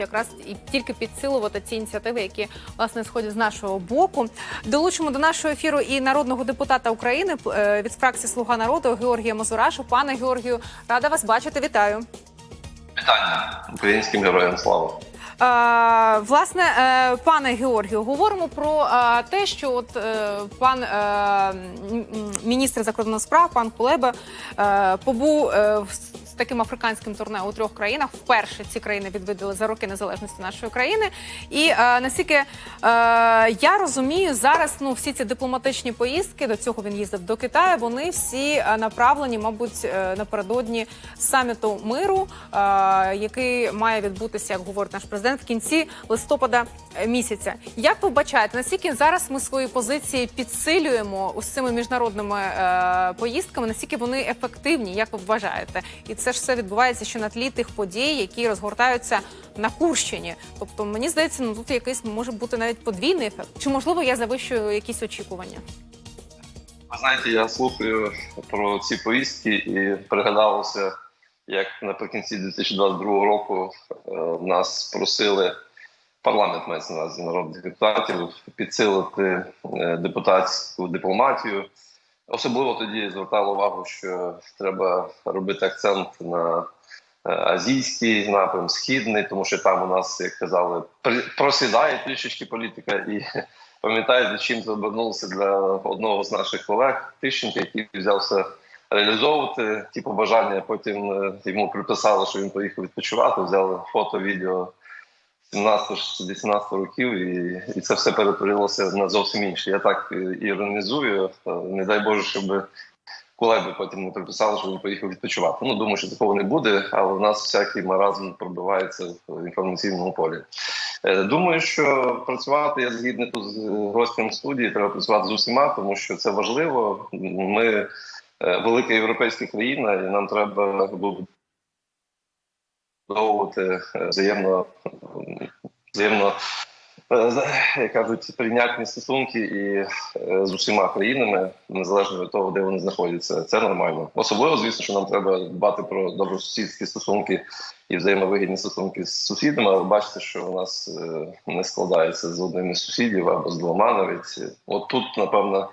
якраз і тільки підсилувати ці ініціативи, які власне сходять з нашого боку. Долучимо до нашого ефіру і народного депутата України е, від фракції Слуга народу Георгія Мазурашу. Пане Георгію, рада вас бачити. Вітаю. Вітання українським героям слава. Е, власне, е, пане Георгію, говоримо про те, що от пан міністр закордонних справ, пан Кулеба, побув в- таким африканським турне у трьох країнах. Вперше ці країни відвідали за роки незалежності нашої країни. І е, наскільки е, я розумію, зараз ну всі ці дипломатичні поїздки до цього він їздив до Китаю. Вони всі е, направлені, мабуть, е, напередодні саміту миру, е, який має відбутися, як говорить наш президент, в кінці листопада місяця. Як ви бачаєте, наскільки зараз ми свої позиції підсилюємо ось цими міжнародними е, поїздками? Наскільки вони ефективні? Як ви вважаєте? І це ж все відбувається ще на тлі тих подій, які розгортаються на Курщині. Тобто, мені здається, ну тут якийсь може бути навіть подвійний ефект. Чи можливо я завищую якісь очікування? Ви знаєте, я слухаю про ці поїздки і пригадалося, як наприкінці 2022 року е, нас просили парламент мається на народних депутатів підсилити е, депутатську дипломатію. Особливо тоді звертало увагу, що треба робити акцент на е, азійський напрям, східний, тому що там у нас, як казали, просідає трішечки політика і пам'ятаєте, чим це обернулося для одного з наших колег Тищенка, який взявся реалізовувати ті побажання. Потім е, йому приписали, що він поїхав відпочивати, взяли фото, відео 17-18 років, і, і це все перетворилося на зовсім інше. Я так е, іронізую. е, Не дай Боже, щоб колеги потім не приписали, що він поїхав відпочивати. Ну думаю, що такого не буде, але в нас всякий маразм пробивається в інформаційному полі. Е, Думаю, що працювати я згідний тут з гостем студії. Треба працювати з усіма, тому що це важливо. Ми велика європейська країна, і нам треба будовувати е, взаємно взаємно. е, Як кажуть, прийнятні стосунки і е, з усіма країнами, незалежно від того, де вони знаходяться, це нормально. Особливо, звісно, що нам треба дбати про добросусідські стосунки і взаємовигідні стосунки з сусідами. Але бачите, що у нас не складається з одним із сусідів або з двома навіть. От тут, напевно,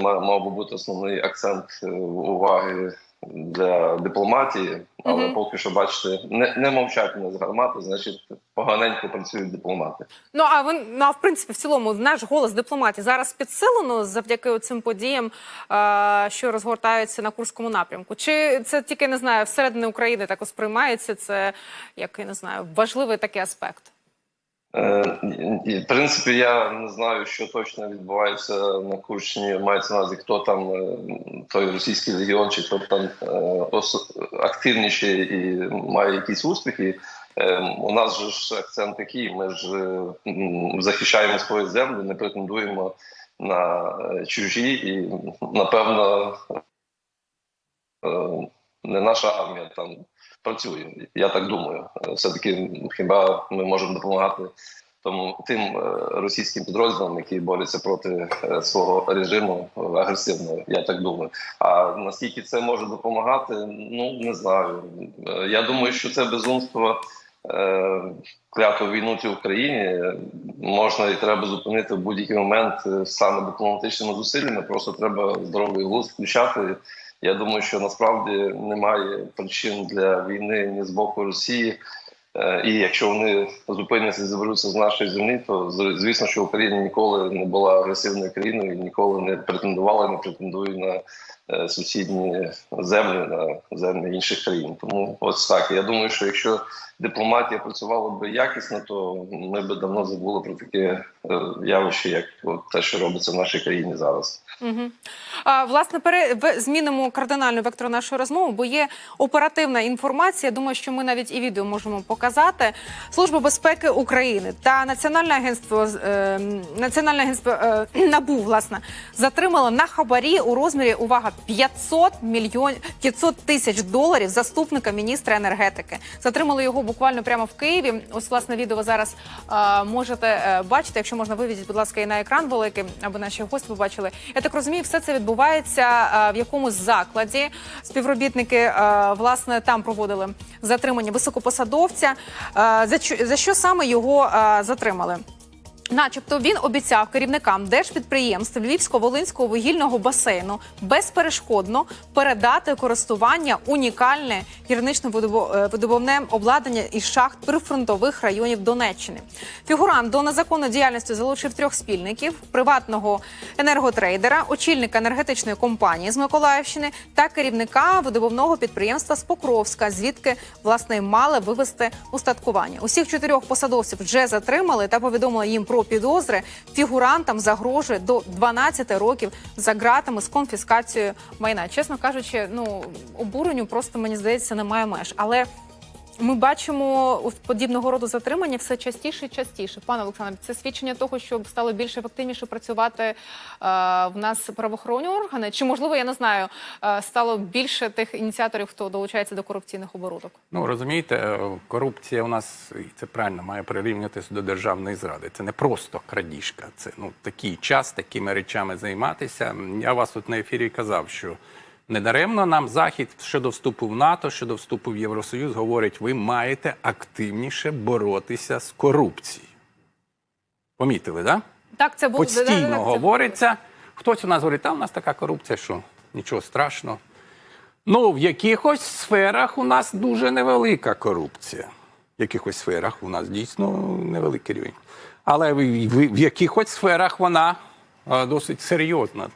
мав би бути основний акцент уваги для дипломатії, але Мгм. поки що, бачите, не, не мовчать нас гармати, значить поганенько працюють дипломати. Ну а ви ну, а в принципі в цілому наш голос дипломатії зараз підсилено завдяки цим подіям, е, що розгортаються на курському напрямку. Чи це тільки не знаю, всередині України так сприймається? Це як я не знаю, важливий такий аспект. Е, В принципі, я не знаю, що точно відбувається на Курщині. Мається увазі, хто там е, той російський легіон, чи хто там е, активніший і має якісь успіхи. У нас же ж акцент такий. Ми ж захищаємо свою землю, не претендуємо на чужі, і напевно не наша армія там працює. Я так думаю. Е, Все-таки хіба ми можемо допомагати тому тим е, російським підрозділам, які борються проти е, свого режиму агресивного, я так думаю. А наскільки це може допомагати, ну не знаю. Я думаю, що це безумство. Кляту війну цій Україні можна і треба зупинити в будь-який момент саме дипломатичними зусиллями. Просто треба здоровий глузд включати. Я думаю, що насправді немає причин для війни ні з боку Росії. Е, І якщо вони зупиняться і заберуться з нашої землі, то звісно, що Україна ніколи не була агресивною країною, і ніколи не претендувала, не претендує на сусідні землі, на землі інших країн. Тому ось так. Я думаю, що якщо дипломатія працювала б якісно, то ми б давно забули про таке е, явище, як от те, що робиться в нашій країні зараз. Угу. А, власне, пере... змінимо кардинальну вектор нашої розмови, бо є оперативна інформація. Думаю, що ми навіть і відео можемо показати. Служба безпеки України та Національне агентство е, Національне агентство е, НАБУ власне затримало на хабарі у розмірі увага 500 мільйонів 500 тисяч доларів заступника міністра енергетики. Затримали його буквально прямо в Києві. Ось власне відео зараз е, можете е, бачити. Якщо можна виведіть, будь ласка, і на екран великий, аби наші гості побачили. Я так розумію, все це відбувається е, в якомусь закладі. Співробітники е, власне там проводили затримання високопосадовця. Е, за, за що саме його е, затримали? Начебто він обіцяв керівникам держпідприємств Львівсько-Волинського вугільного басейну безперешкодно передати користування унікальне гірнично-видобувне обладнання із шахт прифронтових районів Донеччини. Фігурант до незаконної діяльності залучив трьох спільників: приватного енерготрейдера, очільника енергетичної компанії з Миколаївщини та керівника видобувного підприємства з Покровська, звідки власне мали вивести устаткування. Усіх чотирьох посадовців вже затримали та повідомили їм про підозри. Фігурантам загрожує до 12 років за ґратами з конфіскацією майна. Чесно кажучи, ну обуренню просто мені здається немає меж, але. Ми бачимо у подібного роду затримання все частіше і частіше. Пане Олександре, це свідчення того, що стало більш ефективніше працювати е, в нас правоохоронні органи. Чи можливо, я не знаю, е, стало більше тих ініціаторів, хто долучається до корупційних оборудок? Ну розумієте, е, корупція у нас і це правильно має прирівнятися до державної зради. Це не просто крадіжка, це ну такий час такими речами займатися. Я вас тут на ефірі казав, що недаремно нам захід щодо вступу в НАТО, щодо вступу в Євросоюз говорить, ви маєте активніше боротися з корупцією. Помітили? Да? Так, це було постійно говориться. Хтось у нас говорить, та у нас така корупція, що нічого страшного. Ну, в якихось сферах у нас дуже невелика корупція. В якихось сферах у нас дійсно невеликий рівень. Але в, в, в якихось сферах вона а, досить серйозна.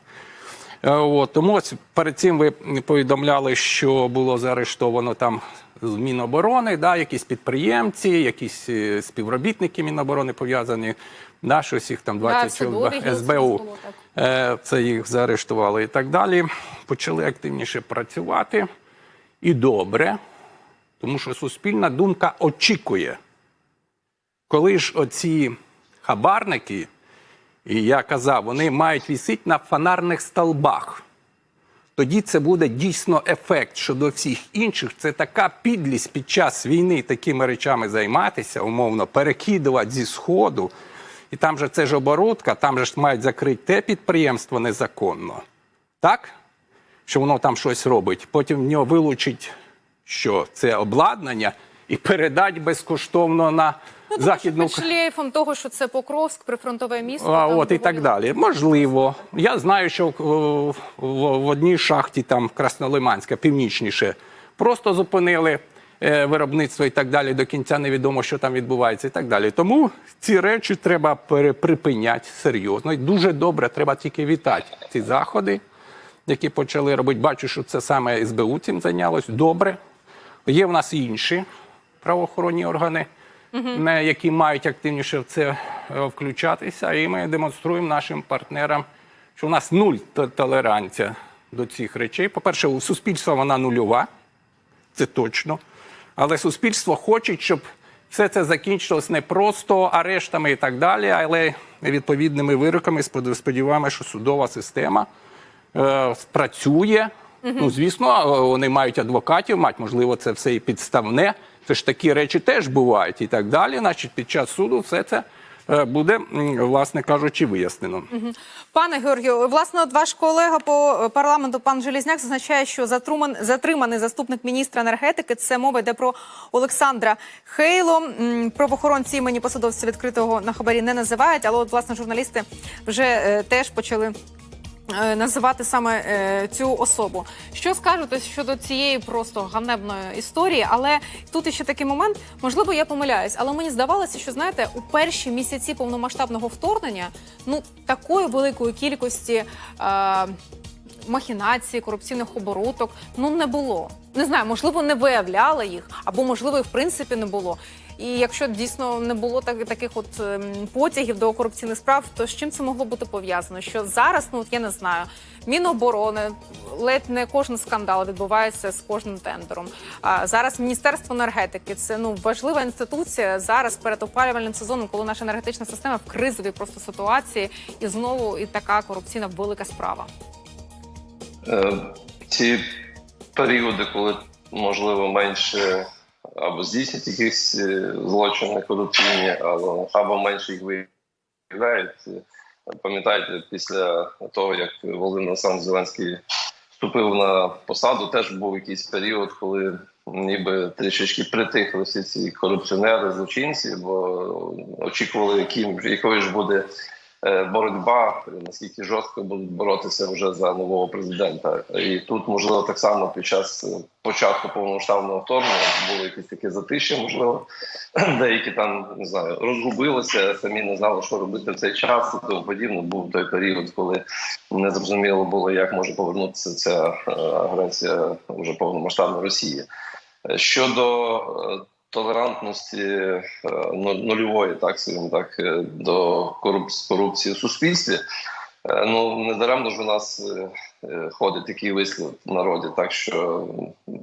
Е, От, тому ось перед цим ви повідомляли, що було заарештовано там з Міноборони, да, якісь підприємці, якісь е, співробітники Міноборони пов'язані, да, щось їх там 20 чоловік СБУ. було. Е, Це їх заарештували і так далі. Почали активніше працювати. І добре, тому що суспільна думка очікує, коли ж оці хабарники, і я казав, вони мають вісити на фонарних столбах. Тоді це буде дійсно ефект щодо всіх інших. Це така підлість під час війни такими речами займатися, умовно, перекидувати зі сходу. І там же це ж оборудка, там же ж мають закрити те підприємство незаконно. Так? Що воно там щось робить. Потім в нього вилучить, що це обладнання, і передать безкоштовно на західну під шлейфом того, що це Покровськ, прифронтове місто. а, там от і так далі. Можливо. Я знаю, що о, в, в одній шахті, там Краснолиманська, північніше, просто зупинили е, виробництво і так далі. До кінця невідомо, що там відбувається, і так далі. Тому ці речі треба припиняти серйозно. І дуже добре, треба тільки вітати ці заходи, які почали робити. Бачу, що це саме СБУ цим зайнялось. Добре. Є в нас і інші правоохоронні органи, не- які мають активніше в це е, включатися. І ми демонструємо нашим партнерам, що у нас нуль то- толерантія до цих речей. По-перше, у суспільства вона нульова, це точно. Але суспільство хоче, щоб все це закінчилось не просто арештами і так далі, але відповідними вироками. Спод- Сподіваємося, що судова система е, спрацює. Ну, звісно, вони мають адвокатів, мають, можливо, це все і підставне. Це ж такі речі теж бувають і так далі. Значить, під час суду все це е, буде, власне кажучи, вияснено. Пане Георгію, власне, от ваш колега по парламенту, пан Желізняк, зазначає, що затриманий заступник міністра енергетики. Це мова йде про Олександра Хейло. Правоохоронці імені посадовця відкритого на хабарі не називають, але от власне журналісти вже е, теж почали. Е, Називати саме е, цю особу. Що скажете щодо цієї просто ганебної історії? Але тут іще такий момент, можливо, я помиляюсь, але мені здавалося, що знаєте, у перші місяці повномасштабного вторгнення ну такої великої кількості. Е, Махінацій, корупційних оборудок ну не було. Не знаю, можливо, не виявляли їх, або можливо, і в принципі не було. І якщо дійсно не було так, таких от ем, потягів до корупційних справ, то з чим це могло бути пов'язано? Що зараз, ну от я не знаю, Міноборони, ледь не кожен скандал відбувається з кожним тендером. А зараз Міністерство енергетики це ну важлива інституція зараз перед опалювальним сезоном, коли наша енергетична система в кризовій просто ситуації, і знову і така корупційна велика справа. Е, Ці періоди, коли можливо менше або здійснюють якісь е, злочини корупційні, або, або менше їх виявляють. Пам'ятаєте, після того, як Володимир Олександрович Зеленський вступив на посаду, теж був якийсь період, коли ніби трішечки притихли всі ці корупціонери, злочинці, бо очікували, яким якою ж буде боротьба, наскільки жорстко будуть боротися вже за нового президента. І тут, можливо, так само під час е, початку повномасштабного вторгнення було якесь таке затишя, можливо, деякі там не знаю, розгубилися, самі не знали, що робити в цей час тому подібне. Був той період, коли не зрозуміло було, як може повернутися ця е, агресія вже повномасштабна Росії. Е, Щодо е, толерантності е, ну- нульової, так скажімо так, е, до коруп- корупції в суспільстві. Е, Ну не даремно ж у нас ходить такий вислів в народі, так що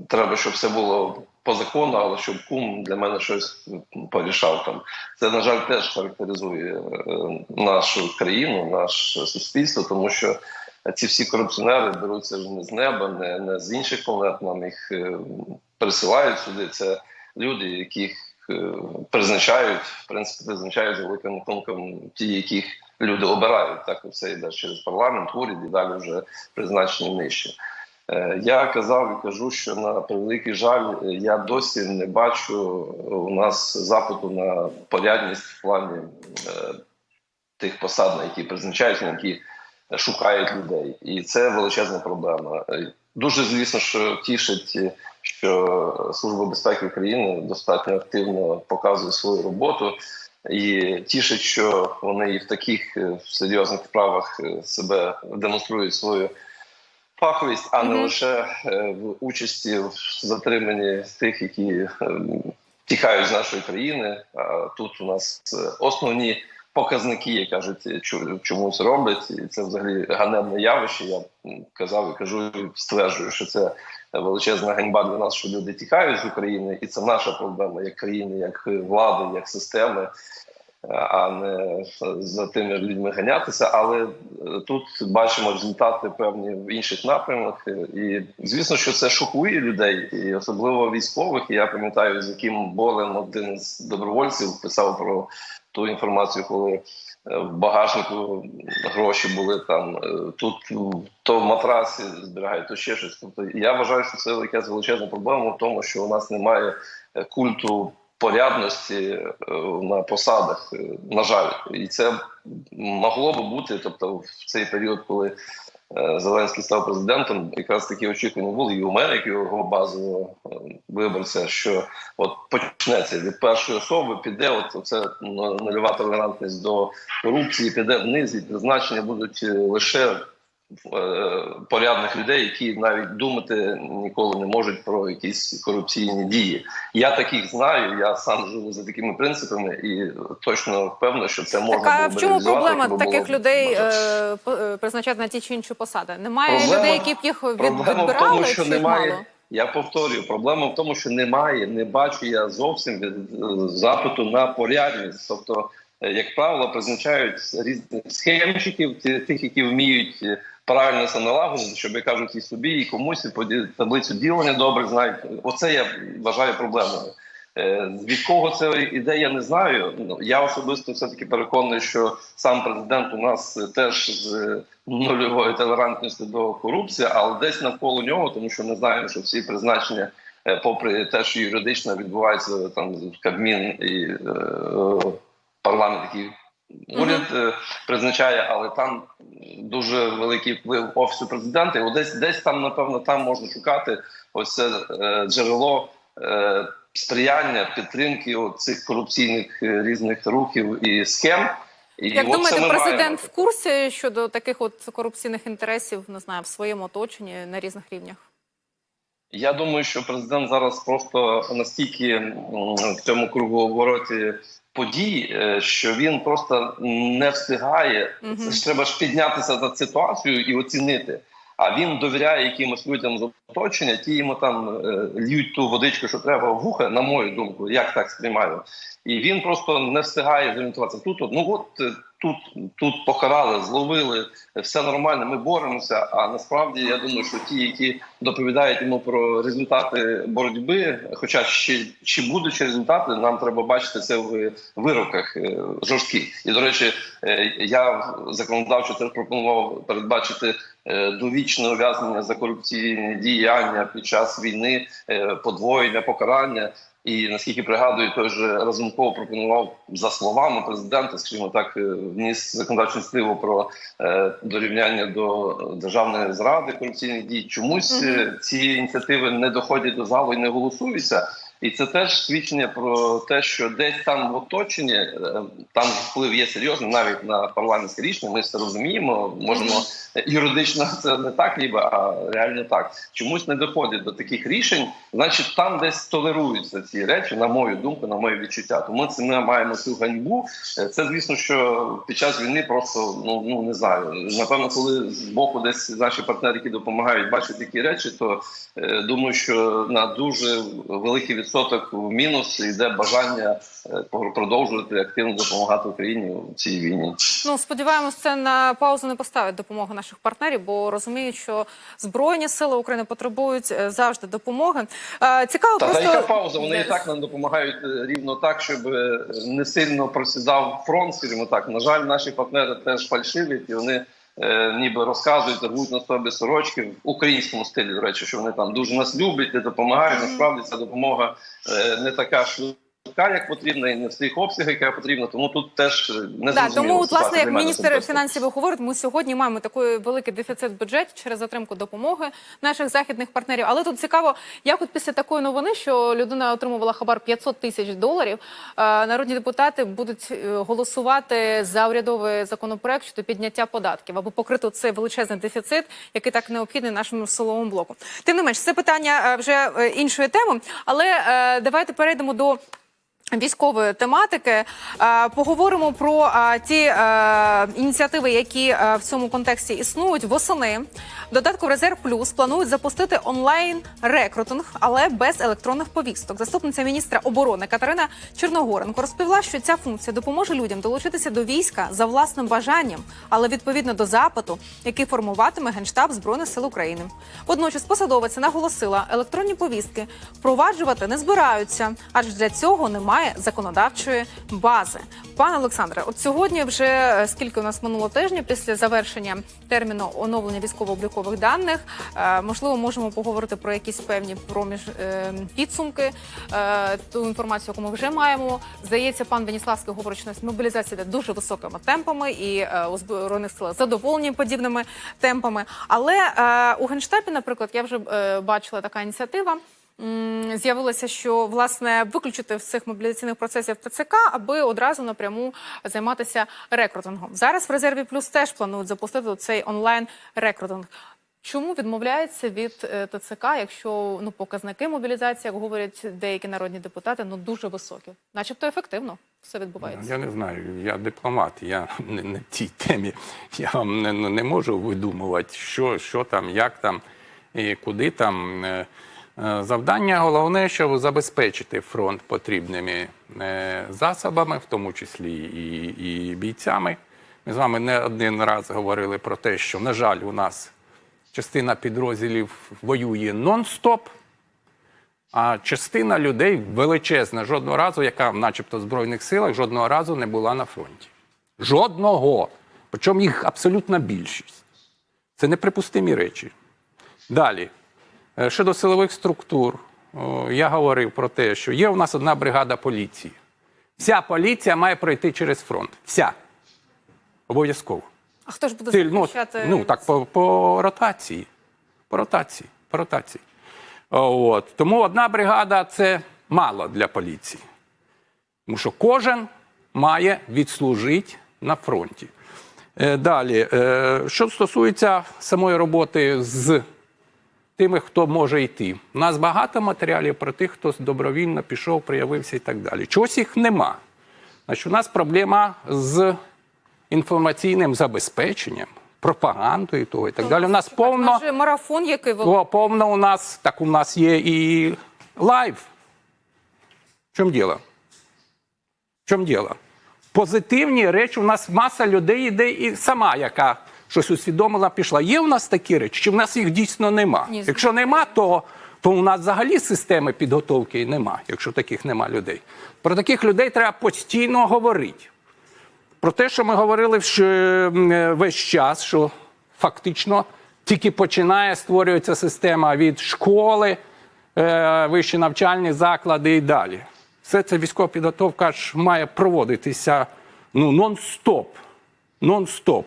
треба, щоб все було по закону, але щоб кум для мене щось порішав там. Це на жаль теж характеризує нашу країну, наше суспільство, тому що ці всі корупціонери беруться ж не з неба, не, не з інших планет. Нам їх присилають сюди. Це люди, яких е, призначають, в принципі, призначають за великим рахунком ті, яких люди обирають. Так все йде через парламент, уряд і далі вже призначені нижче. Е, Я казав і кажу, що на превеликий жаль, е, я досі не бачу у нас запиту на порядність в плані тих посад, на які призначають, на які шукають людей, і це величезна проблема. Дуже звісно, що тішить, що Служба безпеки України достатньо активно показує свою роботу. І тішить, що вони і в таких е, серйозних справах е, себе демонструють свою фаховість, а не лише е, в участі в затриманні тих, які е, тікають з нашої країни. А тут у нас основні показники, як кажуть, чу- чомусь роблять, і це взагалі ганебне явище. Я казав і кажу, і стверджую, що це величезна ганьба для нас, що люди тікають з України, і це наша проблема як країни, як влади, як системи. А не за тими людьми ганятися, але е, тут бачимо результати певні в інших напрямах. І звісно, що це шокує людей, і особливо військових. Я пам'ятаю, з яким болем один з добровольців писав про ту інформацію, коли в багажнику гроші були там. е, Тут то в збирають, то ще щось. Тобто я вважаю, що це якась величезна проблема в тому, що у нас немає е, культу порядності е, на посадах. На жаль, і це могло би бути. Тобто, в цей період, коли Зеленський став президентом, якраз такі очікування були і у мене, як і у його базового е, виборця, що от почнеться від першої особи, піде от це нульова толерантність до корупції, піде вниз, і призначення будуть е, лише е, порядних людей, які навіть думати ніколи не можуть про якісь корупційні дії. Я таких знаю. Я сам живу за такими принципами, і точно впевнений, що це можна Так, а в чому проблема якби було таких людей е, е, призначати на ті чи інші посади? Немає Проблема- людей, які б їх від, Проблема в тому, що чи немає. мало? Я повторюю, проблема в тому, що немає, не бачу я зовсім від е, запиту на порядність. Тобто, е, як правило, призначають різних схемщиків, тих, які вміють е, правильно це налагодити, щоб як кажуть і собі, і комусь і таблицю ділення добре знають. Оце я вважаю проблемою. Е, Від кого це іде, я не знаю. Ну, Я особисто все таки переконаний, що сам президент у нас теж з нульовою толерантністю до корупції, але десь навколо нього, тому що ми знаємо, що всі призначення, е, попри те, що юридично відбувається там Кабмін і е, е, парламент, який уряд е, призначає, але там дуже великий вплив офісу президента. І десь десь там, напевно, там можна шукати ось це е, джерело. е, Сприяння підтримки цих корупційних е, різних рухів і схем, і Як думаєте, президент маємо. в курсі щодо таких от корупційних інтересів, не знаю, в своєму оточенні на різних рівнях? Я думаю, що президент зараз просто настільки в цьому круговороті подій, е, що він просто не встигає. Це ж треба ж піднятися за ситуацію і оцінити. А він довіряє якимось людям з оточення, ті йому там е, льють ту водичку, що треба в вуха, на мою думку, як так сприймаю. І він просто не встигає зорієнтуватися. Тут ну от е, тут, тут покарали, зловили, все нормально, ми боремося. А насправді я думаю, що ті, які доповідають йому про результати боротьби, хоча ще чи будуть результати, нам треба бачити це в вироках е, жорстких. І до речі, е, я законодавчо теж пропонував передбачити е, довічне ув'язнення за корупційні діяння під час війни, подвоєння покарання. І наскільки пригадую, той же Разумков пропонував за словами президента, скажімо так, е, вніс законодавчу ініціативу про е, дорівняння до державної зради корупційних дій. Чомусь е, ці ініціативи не доходять до залу і не голосуються. І це теж свідчення про те, що десь там в оточенні е, там вплив є серйозний навіть на парламентське рішення. Ми це розуміємо. Можемо юридично це не так, ніби а реально так. Чомусь не доходить до таких рішень. Значить, там десь толеруються ці речі, на мою думку, на моє відчуття. Тому це ми маємо цю ганьбу. Е, Це звісно, що під час війни просто ну ну не знаю. Напевно, коли з боку десь наші партнери, які допомагають, бачать такі речі, то е, думаю, що на дуже великий відсоток в мінус йде бажання е, продовжувати активно допомагати Україні у цій війні. Ну сподіваємось, це на паузу не поставить допомогу наших партнерів, бо розуміють, що збройні сили України потребують е, завжди допомоги. Е, Цікаво, Та, просто та яка пауза? Вони і так нам допомагають рівно так, щоб не сильно просідав фронт, скажімо так. На жаль, наші партнери теж фальшиві, і вони ніби розказують, рвуть на собі сорочки в українському стилі. До речі, що вони там дуже нас люблять і допомагають. Насправді ця допомога е, не така швидка. Як потрібно, і не в тих обсягах, яка потрібна, тому тут теж не Да, тому, от, власне, як міністр фінансів говорить, ми сьогодні маємо такий великий дефіцит бюджету через затримку допомоги наших західних партнерів. Але тут цікаво, як от після такої новини, що людина отримувала хабар 500 тисяч доларів, е, народні депутати будуть е, голосувати за урядовий законопроект щодо підняття податків, аби покрити цей величезний дефіцит, який так необхідний нашому силовому блоку. Тим не менш, це питання е, вже іншої теми, але давайте перейдемо до. Військової тематики Е, поговоримо про е, ті е, ініціативи, які в цьому контексті існують. Восени додатку Резерв Плюс планують запустити онлайн рекрутинг, але без електронних повісток. Заступниця міністра оборони Катерина Чорногоренко розповіла, що ця функція допоможе людям долучитися до війська за власним бажанням, але відповідно до запиту, який формуватиме генштаб збройних сил України. Водночас посадовиця наголосила, електронні повістки впроваджувати не збираються, адже для цього немає законодавчої бази. Пане Олександре, от сьогодні вже е, скільки у нас минуло тижня після завершення терміну оновлення військово-облікових даних, е, можливо, можемо поговорити про якісь певні проміж е, підсумки, е, ту інформацію, яку ми вже маємо. Здається, пан Веніславський говорить, що мобілізація йде дуже високими темпами, і у збройних силах задоволені подібними темпами. Але у генштабі, наприклад, я вже бачила така ініціатива. З'явилося, що власне виключити з цих мобілізаційних процесів ТЦК, аби одразу напряму займатися рекрутингом. Зараз в резерві плюс теж планують запустити цей онлайн рекрутинг. Чому відмовляється від е, ТЦК, якщо ну показники мобілізації, як говорять деякі народні депутати, ну дуже високі, начебто ефективно все відбувається. Я не знаю, я дипломат, я не на тій темі. Я вам не, не можу видумувати, що, що там, як там і куди там. Е, Завдання головне, щоб забезпечити фронт потрібними е, засобами, в тому числі і, і бійцями. Ми з вами не один раз говорили про те, що, на жаль, у нас частина підрозділів воює нон-стоп. А частина людей величезна, жодного разу, яка, начебто, в Збройних силах, жодного разу не була на фронті. Жодного. Причому їх абсолютна більшість. Це неприпустимі речі. Далі. Е, Щодо силових структур, я говорив про те, що є у нас одна бригада поліції. Вся поліція має пройти через фронт. Вся. Обов'язково. А хто ж буде Ти, ну, захищати? ну так по, по ротації. По ротації. По ротації. От. Тому одна бригада це мало для поліції. Тому що кожен має відслужити на фронті. Е, Далі, е, що стосується самої роботи з тими, хто може йти. У нас багато матеріалів про тих, хто добровільно пішов, проявився і так далі. Чогось їх нема. Значить, у нас проблема з інформаційним забезпеченням, пропагандою і того і так далі. У нас повно. Марафон, який вели. О, повно у нас, так у нас є і лайв. В чому діло? В чому діло? позитивні речі. У нас маса людей іде і сама, яка щось усвідомила, пішла. Є у нас такі речі, чи в нас їх дійсно нема? Ні, Якщо нема, то, то у нас взагалі системи підготовки нема, якщо таких нема людей. Про таких людей треба постійно говорити. Про те, що ми говорили вш- е, весь час, що фактично тільки починає створюватися система від школи, е, вищі навчальні заклади і далі. Все це військова підготовка ж має проводитися ну, нон-стоп. Нон-стоп.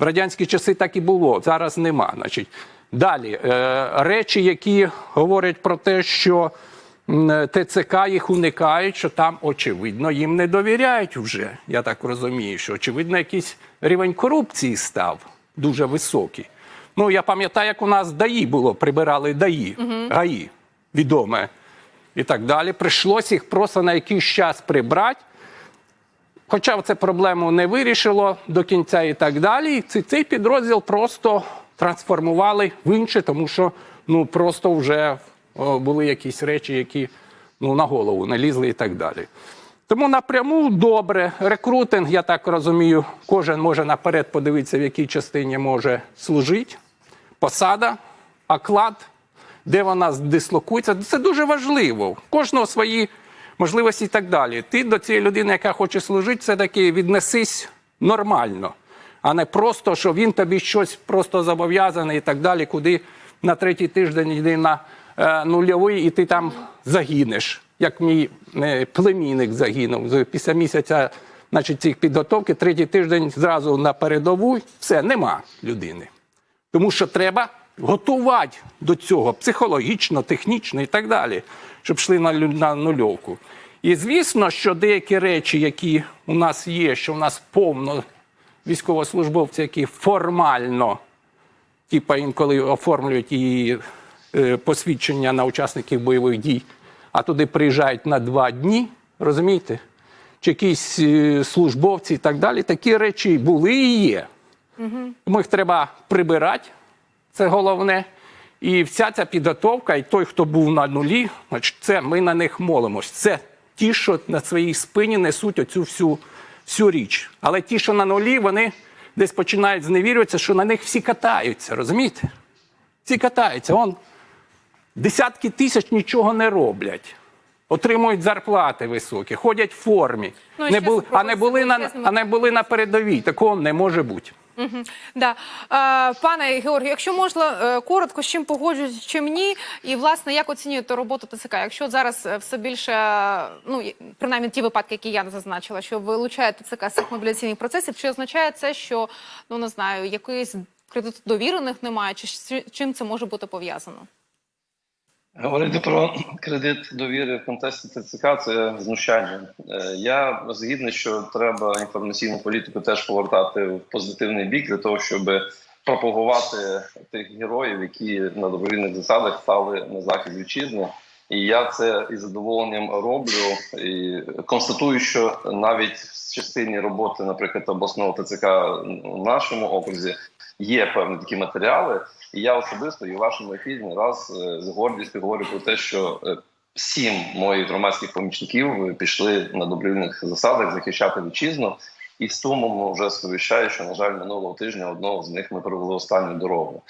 В радянські часи так і було, зараз нема. Значить. Далі, е, речі, які говорять про те, що ТЦК їх уникають, що там, очевидно, їм не довіряють вже. Я так розумію, що очевидно, якийсь рівень корупції став дуже високий. Ну, я пам'ятаю, як у нас ДАІ було, прибирали ДАІ, ГАІ, відоме і так далі. Прийшлося їх просто на якийсь час прибрати. Хоча це проблему не вирішило до кінця і так далі. Цей, підрозділ просто трансформували в інше, тому що ну просто вже були якісь речі, які ну, на голову не лізли і так далі. Тому напряму добре. Рекрутинг, я так розумію, кожен може наперед подивитися, в якій частині може служити. Посада, оклад, де вона дислокується. Це дуже важливо. Кожного свої можливості і так далі. Ти до цієї людини, яка хоче служити, все-таки віднесись нормально, а не просто, що він тобі щось просто зобов'язаний і так далі, куди на третій тиждень йди на е, нульовий, і ти там загинеш. Як мій е, племінник загинув після місяця значить, цих підготовки, третій тиждень зразу на передову, все, нема людини. Тому що треба готувати до цього психологічно, технічно і так далі, щоб йшли на, на нульовку. І звісно, що деякі речі, які у нас є, що у нас повно військовослужбовців, які формально, типа інколи оформлюють і е, посвідчення на учасників бойових дій, а туди приїжджають на два дні, розумієте? Чи якісь е, службовці і так далі, такі речі були і є. Тому їх треба прибирати, це головне. І вся ця підготовка, і той, хто був на нулі, значить, це ми на них молимось. Це ті, що на своїй спині несуть оцю всю, всю річ. Але ті, що на нулі, вони десь починають зневірюватися, що на них всі катаються, розумієте? Всі катаються. Вон десятки тисяч нічого не роблять. Отримують зарплати високі, ходять в формі, Ну, не були, а, не були на, а не були на передовій. Такого не може бути. Да. Пане Георгію, якщо можна е, коротко, з чим погоджуюсь, чим ні, і власне як оцінюєте роботу ТЦК? Якщо зараз е, все більше, ну принаймні ті випадки, які я зазначила, що вилучає ТЦК з цих мобіляційних процесів, чи означає це, що ну не знаю, якоїсь кредит довірених немає, чи з чим це може бути пов'язано? Говорити про кредит довіри в контексті ТЦК це знущання. Е, Я згідний, що треба інформаційну політику теж повертати в позитивний бік для того, щоб пропагувати тих героїв, які на добровільних засадах стали на захист вітчизни. І я це із задоволенням роблю і констатую, що навіть в частині роботи, наприклад, обласного ТЦК в нашому окрузі є певні такі матеріали. І я особисто і в вашому ефірі не раз е, з гордістю говорю про те, що е, сім моїх громадських помічників е, пішли на добровільних засадах захищати вітчизну. І з тому вже сповіщаю, що на жаль, минулого тижня одного з них ми провели останню дорогу.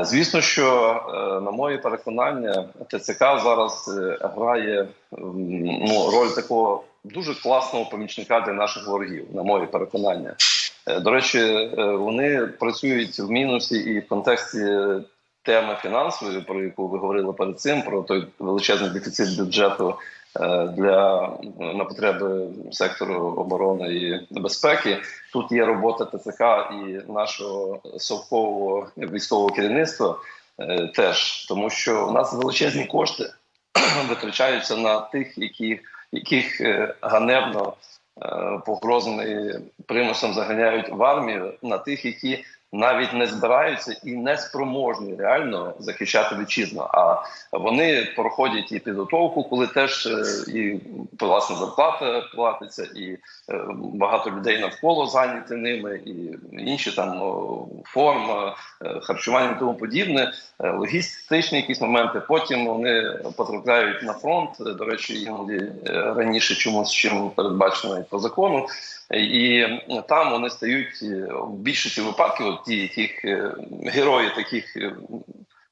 Звісно, що на моє переконання, ТЦК зараз грає ну, роль такого дуже класного помічника для наших ворогів, на моє переконання. Е, До речі, е, вони працюють в мінусі і в контексті теми фінансової, про яку ви говорили перед цим, про той величезний дефіцит бюджету е, для на потреби сектору оборони і безпеки. Тут є робота ТЦК і нашого совкового військового керівництва теж, тому що у нас величезні кошти витрачаються на тих, які, яких ганебно е, примусом заганяють в армію, на тих, які навіть не збираються і не спроможні реально захищати вітчизну. А вони проходять і підготовку, коли теж е, і власне зарплата платиться, і е, багато людей навколо зайняті ними, і інші там форма, е, харчування тому подібне, логістичні якісь моменти. Потім вони потрапляють на фронт. До речі, іноді раніше чомусь чим передбачено і по закону. І там вони стають е, в більшості випадків, от ті, яких е, герої таких е,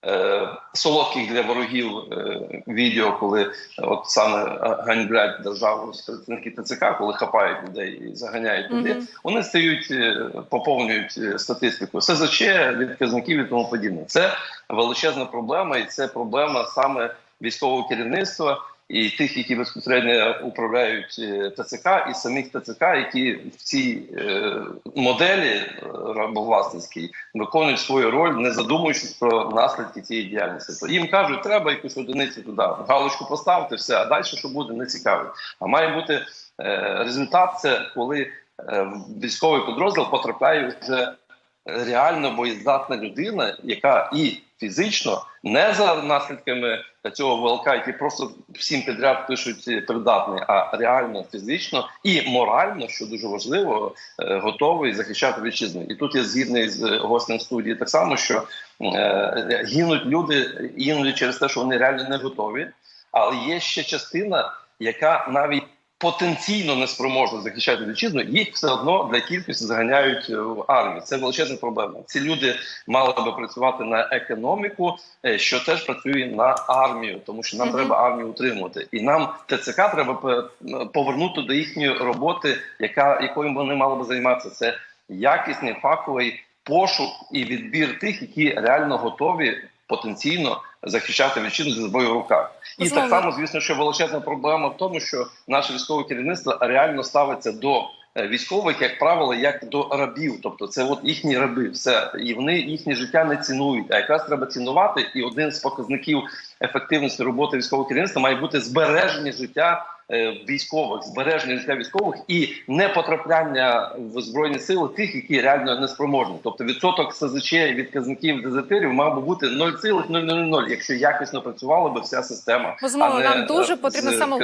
е, солодких для ворогів е, відео, коли от саме е, ганьблять державу з представники ТЦК, коли хапають людей і заганяють туди, Мгм. вони стають е, поповнюють е, статистику СЗЧ, відказників і тому подібне. Це величезна проблема, і це проблема саме військового керівництва і тих, які безпосередньо управляють е, ТЦК, і самих ТЦК, які в цій е, моделі е, рабовласницькій виконують свою роль, не задумуючись про наслідки цієї діяльності. То їм кажуть, треба якусь одиницю туди, галочку поставити, все, а далі що буде, не цікавить. А має бути е, результат, це коли е, військовий підрозділ потрапляє вже реально боєздатна людина, яка і фізично не за наслідками цього ВЛК, які просто всім підряд пишуть е, придатний, а реально фізично і морально, що дуже важливо, е, готовий захищати вітчизну. І тут я згідний з гостем студії так само, що е, гинуть люди іноді через те, що вони реально не готові. Але є ще частина, яка навіть потенційно не спроможна захищати вітчизну, їх все одно для кількості заганяють е, в армію. Це величезна проблема. Ці люди мали би працювати на економіку, е, що теж працює на армію, тому що нам Мгм. треба армію утримувати. І нам ТЦК треба повернути до їхньої роботи, яка якою вони мали би займатися. Це якісний фаховий пошук і відбір тих, які реально готові потенційно захищати вітчизну зі зброєю в руках. І так само, звісно, що величезна проблема в тому, що наше військове керівництво реально ставиться до е, військових, як правило, як до рабів. Тобто, це от їхні раби, все і вони їхнє життя не цінують. А якраз треба цінувати. І один з показників ефективності роботи військового керівництва має бути збереження життя військових, збереження життя військових і не потрапляння в збройні сили тих, які реально не спроможні. Тобто відсоток СЗЧ і відказників дезертирів мав би бути 0,000, якщо якісно працювала би вся система. Безумовно, нам дуже е, потрібно з саме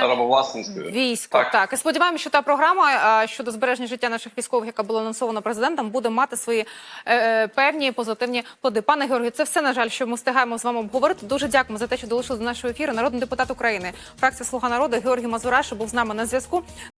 рабовласницькою. Військо, так. Так. І сподіваємося, що та програма е, щодо збереження життя наших військових, яка була анонсована президентом, буде мати свої е, е, певні позитивні плоди. Пане Георгію, це все на жаль, що ми встигаємо з вами обговорити. Дуже дякуємо за те, що долучили до нашого ефіру. Народний депутат України, фракція Слуга народу Георгій Мазураша був з нами на зв'язку.